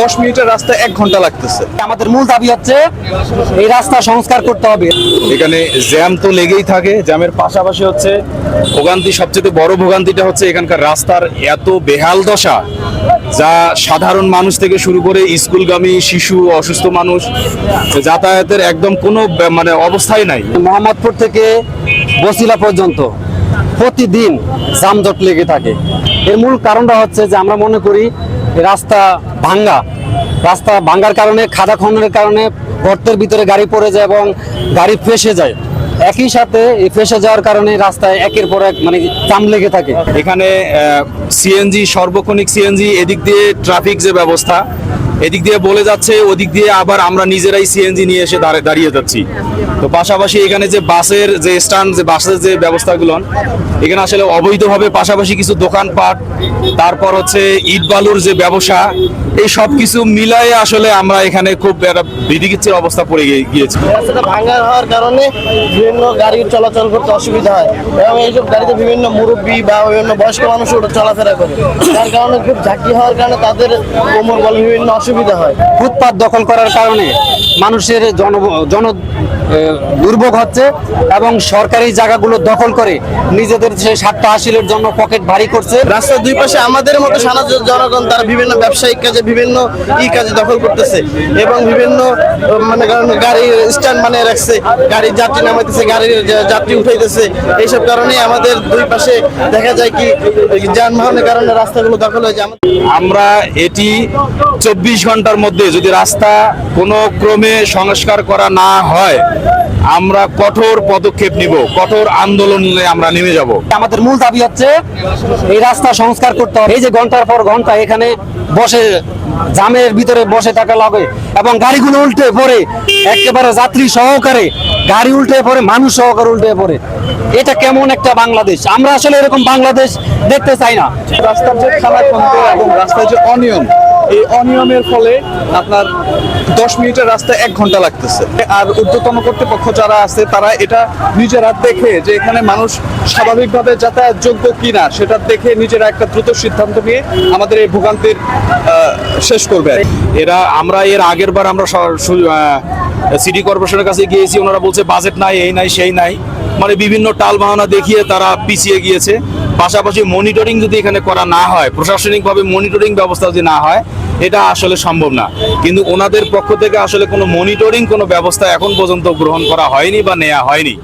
দশ মিনিটের রাস্তা এক ঘণ্টা লাগতেছে। আমাদের মূল দাবি হচ্ছে এই রাস্তা সংস্কার করতে হবে। এখানে জ্যাম তো লেগেই থাকে জ্যামের পাশাপাশি হচ্ছে ভোগান্তি সবচেয়ে বড় ভোগান্তিটা হচ্ছে এখানকার রাস্তার এত বেহাল দশা যা সাধারণ মানুষ থেকে শুরু করে স্কুলগামী শিশু অসুস্থ মানুষ যাতায়াতের একদম কোনো মানে অবস্থাই নাই। মোহাম্মদপুর থেকে বসিলা পর্যন্ত প্রতিদিন যানজট লেগে থাকে। এর মূল কারণটা হচ্ছে যে আমরা মনে করি রাস্তা ভাঙ্গা, রাস্তা ভাঙ্গার কারণে, খাদা খননের কারণে গর্তের ভিতরে গাড়ি পড়ে যায় এবং গাড়ি ফেসে যায়। একই সাথে ফেসে যাওয়ার কারণে রাস্তায় একের পর এক মানে চাম লেগে থাকে। এখানে সিএনজি সর্বক্ষণিক সিএনজি এদিক দিয়ে ট্রাফিক যে ব্যবস্থা এদিক দিয়ে বলে যাচ্ছে, ওদিক দিয়ে আবার আমরা নিজেরাই সিএনজি নিয়ে এসে দাঁড়ে- দাঁড়িয়ে যাচ্ছি। তো পাশাপাশি এখানে যে বাসের যে স্ট্যান্ড, যে বাসের যে ব্যবস্থাগুলো, এখানে আসলে অবৈধভাবে পাশাপাশি কিছু দোকানপাট, তারপর হচ্ছে ইট বালুর যে ব্যবসা, এই সব কিছু মিলায়ে আসলে আমরা এখানে খুব একটা বিধিকিচ্ছির অবস্থা পড়ে গিয়ে- গিয়েছি। রাস্তাটা ভাঙা হওয়ার কারণে বিভিন্ন গাড়ির চলাচল করতে অসুবিধা হয় এবং এইসব গাড়িতে বিভিন্ন মুরব্বী বা বিভিন্ন বয়স্ক মানুষ চলাফেরা করে। যার কারণে খুব ঝাঁকি হওয়ার কারণে তাদের কোমর বল বিভিন্ন অসুবিধা হয়। ফুটপাত দখল করার কারণে মানুষের জন জন দুর্ভোগ হচ্ছে এবং সরকারি জায়গাগুলো দখল করে নিজেদের সেই স্বার্থ হাসিলের জন্য পকেট ভারী করছে। রাস্তার দুই পাশে আমাদের মতো সারা জনগণ তারা বিভিন্ন ব্যবসায়িক কাজে বিভিন্ন ই কাজে দখল করতেছে এবং বিভিন্ন মানে কারণ গাড়ি স্ট্যান্ড বানিয়ে রাখছে গাড়ির যাত্রী নামাইতেছে গাড়ির যাত্রী উঠাইতেছে। এইসব কারণে আমাদের দুই পাশে দেখা যায় কি যানবাহনের কারণে রাস্তাগুলো দখল হয়ে যায় আমরা এটি চব্বিশ ঘণ্টার মধ্যে যদি রাস্তা কোনো ক্রমে সংস্কার করা না হয় আমরা কঠোর পদক্ষেপ নিব কঠোর আন্দোলনে আমরা নেমে যাব। আমাদের মূল দাবি হচ্ছে এই রাস্তা সংস্কার করতে হবে। এই যে ঘণ্টার পর ঘণ্টা এখানে বসে জামের ভিতরে বসে থাকা লাগে এবং গাড়িগুলো উল্টে পড়ে একেবারে যাত্রী সহকারে গাড়ি উল্টে পড়ে মানুষ সহকারে উল্টে পড়ে। এটা কেমন একটা বাংলাদেশ? আমরা আসলে এরকম বাংলাদেশ দেখতে চাই না। রাস্তার যে খানাখন্দ এবং রাস্তার যে অনিয়ম এই অনিয়মের ফলে আপনার দশ মিনিটের রাস্তা এক ঘণ্টা লাগতেছে। আর ঊর্ধ্বতন কর্তৃপক্ষ যারা আছে, তারা এটা নিজেরা দেখে যে এখানে মানুষ স্বাভাবিকভাবে যাতায়াত যোগ্য কিনা, সেটা দেখে নিজেরা একটা দ্রুত সিদ্ধান্ত নিয়ে আমাদের এই ভোগান্তির শেষ করবে এরা, আমরা এর আগের বার আমরা সিটি কর্পোরেশনের কাছে গিয়েছি, ওনারা বলছে, বাজেট নাই, এই নাই, সেই নাই। মানে বিভিন্ন টাল বাহানা দেখিয়ে তারা পিছিয়ে গিয়েছে। পাশাপাশি মনিটরিং যদি এখানে করা না হয়, প্রশাসনিকভাবে মনিটরিং ব্যবস্থা যদি না হয়, এটা আসলে সম্ভব না। কিন্তু ওনাদের পক্ষ থেকে আসলে কোনো মনিটরিং কোনো ব্যবস্থা এখন পর্যন্ত গ্রহণ করা হয়নি বা নেওয়া হয়নি।